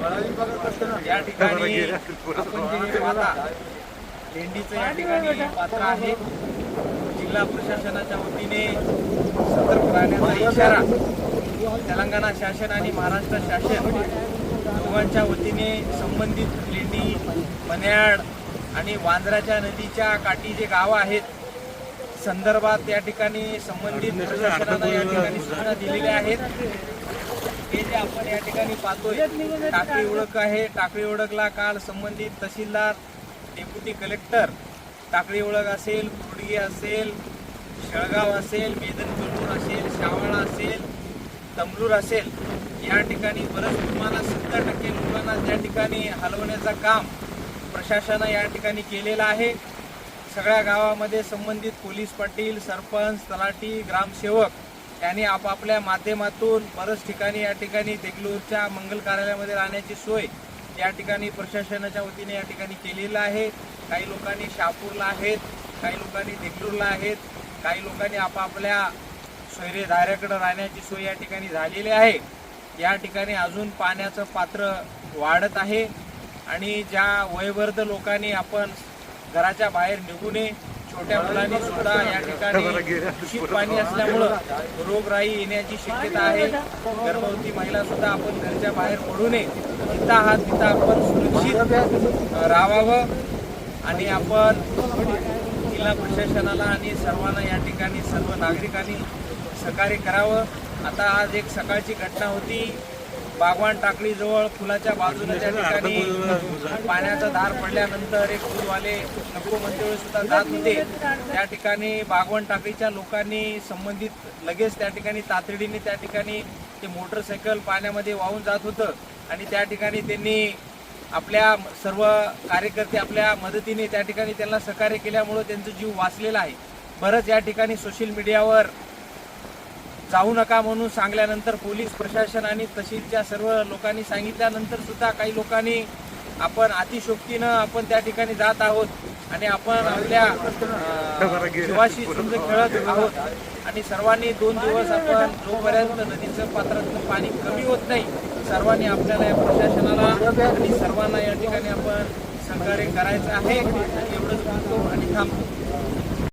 या ठिकाणी आपण जे पाहता लेंडीचं या ठिकाणी पात्र आहे. जिल्हा प्रशासनाच्या वतीने सतर्क राहण्याचा इशारा तेलंगणा शासन आणि महाराष्ट्र शासन दोघांच्या वतीने संबंधित लेंडी मन्याड आणि वांद्राच्या नदीच्या काठी जे गावं आहेत संदर्भात या ठिकाणी संबंधित प्रशासनानं या ठिकाणी सूचना दिलेल्या आहेत. हे जे आपण या ठिकाणी पाहतोय टाकळी ओळख आहे. टाकळी ओळखला काल संबंधित तहसीलदार डेप्युटी कलेक्टर टाकळी ओळख असेल कुर्डगी असेल शेळगाव असेल बेदनकलूर असेल शावाळा असेल तमलूर असेल या ठिकाणी बरंच तुम्हाला सत्तर टक्के लोकांना त्या ठिकाणी हलवण्याचं काम प्रशासनानं या ठिकाणी केलेलं आहे. सगळ्या गावामध्ये संबंधित पोलीस पाटील सरपंच तलाठी ग्रामसेवक यांनी आपापल्या माध्यमातून बरंच ठिकाणी या ठिकाणी देगलूरच्या मंगल कार्यालयामध्ये राहण्याची सोय या ठिकाणी प्रशासनाच्या वतीने या ठिकाणी केलेलं आहे. काही लोकांनी शहापूरला आहेत काही लोकांनी देगलूरला आहेत काही लोकांनी आपापल्या सोयरेधाऱ्याकडे राहण्याची सोय या ठिकाणी झालेली आहे. या ठिकाणी अजून पाण्याचं पात्र वाढत आहे आणि ज्या वयवर्ध लोकांनी आपण घराच्या बाहेर निघू नये छोट्या मुलांनी सुद्धा या ठिकाणी दूषित पाणी असल्यामुळं रोगराई येण्याची शक्यता आहे. गर्भवती महिला सुद्धा आपण घरच्या बाहेर पडू नये. तिथं हा तिथं आपण सुरक्षित राहावं. आणि आपण जिल्हा प्रशासनाला आणि सर्वांना या ठिकाणी सर्व नागरिकांनी सहकार्य करावं. आता आज एक सकाळची घटना होती. बागवान टाकळीजवळ फुलाच्या बाजूला त्या ठिकाणी पाण्याचा धार पडल्यानंतर एक फुलवाले नको म्हणते सुद्धा जात होते. त्या ठिकाणी बागवान टाकळीच्या लोकांनी संबंधित लगेच त्या ठिकाणी तातडीने त्या ठिकाणी ते मोटरसायकल पाण्यामध्ये वाहून जात होतं. आणि त्या ठिकाणी त्यांनी आपल्या सर्व कार्यकर्ते आपल्या मदतीने त्या ठिकाणी त्यांना सहकार्य केल्यामुळं त्यांचा जीव वाचलेला आहे. बरंच या ठिकाणी सोशल मीडियावर जाऊ नका म्हणून सांगल्यानंतर पोलीस प्रशासन आणि त्या सर्व लोकांनी सांगितल्यानंतर सुद्धा काही लोकांनी आपण अतिशोक्तीनं आपण त्या ठिकाणी जात आहोत आणि आपण आपल्या अं, जीवाशी खेळत आहोत. आणि सर्वांनी दोन दिवस आपण जोपर्यंत नदीचं पात्रातलं पाणी कमी होत नाही सर्वांनी आपल्याला या प्रशासनाला आणि सर्वांना या ठिकाणी आपण सहकार्य करायचं आहे. एवढंच म्हणतो आणि थांबतो.